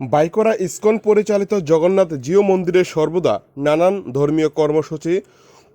বাইকরা ISKCON পরিচালিত জগন্নাথ জিও মন্দিরে সর্বদা নানান ধর্মীয় কর্মসূচি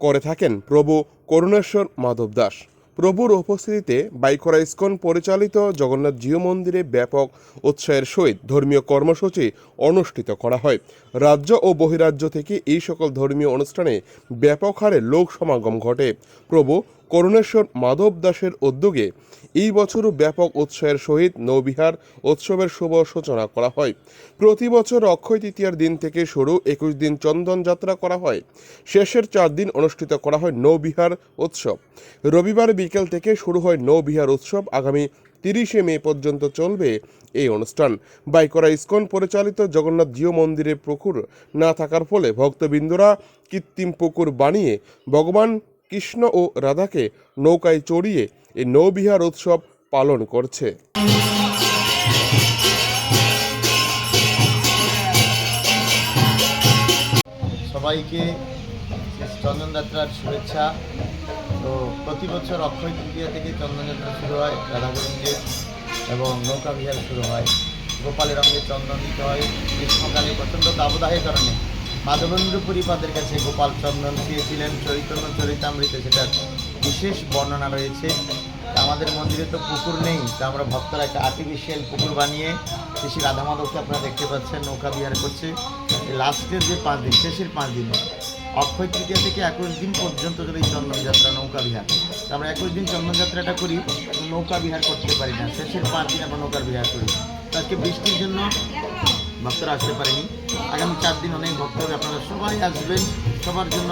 করে থাকেন প্রভু করুণেশ্বর মাধব দাস। প্রভুর উপস্থিতিতে বাইকরা ইসকন পরিচালিত জগন্নাথ জিও মন্দিরে ব্যাপক উৎসাহের সহিত ধর্মীয় কর্মসূচি অনুষ্ঠিত করা হয়। রাজ্য ও বহিরাজ্য থেকে এই সকল ধর্মীয় অনুষ্ঠানে ব্যাপক হারে লোক সমাগম ঘটে। প্রভু করুণেশ্বর মাধব দাসের উদ্যোগে এই বছরও ব্যাপক উৎসাহের সহিত নৌবিহার উৎসবের শুভ সূচনা করা হয়। প্রতি বছর অক্ষয় তৃতীয়ার দিন থেকে শুরু একুশ দিন চন্দন যাত্রা করা হয়। শেষের চার দিন অনুষ্ঠিত করা হয় নৌবিহার উৎসব। রবিবার বিকেল থেকে শুরু হয় নৌবিহার উৎসব। আগামী তিরিশে মে পর্যন্ত চলবে এই অনুষ্ঠান। বাইকরা ইস্কন পরিচালিত জগন্নাথ জিও মন্দিরে পুকুর না থাকার ফলে ভক্তবৃন্দরা কৃত্রিম পুকুর বানিয়ে ভগবান কৃষ্ণ ও রাধাকে নৌকায় চড়িয়ে এই নৌবিহার উৎসব পালন করছে। সবাইকে চন্দনযাত্রার শুভেচ্ছা। তো প্রতি বছর অক্ষয় তৃতীয়া থেকে চন্দনযাত্রা শুরু হয়, রাধাগোবিন্দের এবং নৌকা বিহার শুরু হয়। গোপালের রঙে চন্দন দিতে হয়। গ্রীষ্মকালে প্রচণ্ড দাবদাহের কারণে মাধবেন্দ্র পরিপাদের কাছে গোপাল চন্দন চেয়েছিলেন চৈতন্য চরিতামৃতে সেটার বিশেষ বর্ণনা রয়েছে। আমাদের মন্দিরে তো পুকুর নেই, তা আমরা ভক্তরা একটা আর্টিফিশিয়াল পুকুর বানিয়ে শ্রী রাধা মাধবকে আপনারা দেখতে পাচ্ছেন, নৌকা বিহার করছে। লাস্টের যে পাঁচ দিন, শেষের পাঁচ দিন, অক্ষয় তৃতীয়া থেকে একুশ দিন পর্যন্ত যদি এই চন্দন নৌকা বিহার। তা আমরা একুশ দিন চন্দনযাত্রাটা করি, নৌকা বিহার করতে পারি না। শেষের পাঁচ দিন আমরা নৌকার বিহার করি। আজকে বৃষ্টির জন্য ভক্তরা আসতে পারেনি। আগামী চার দিন অনেক ভক্তরা আপনারা সবাই আসবেন সবার জন্য।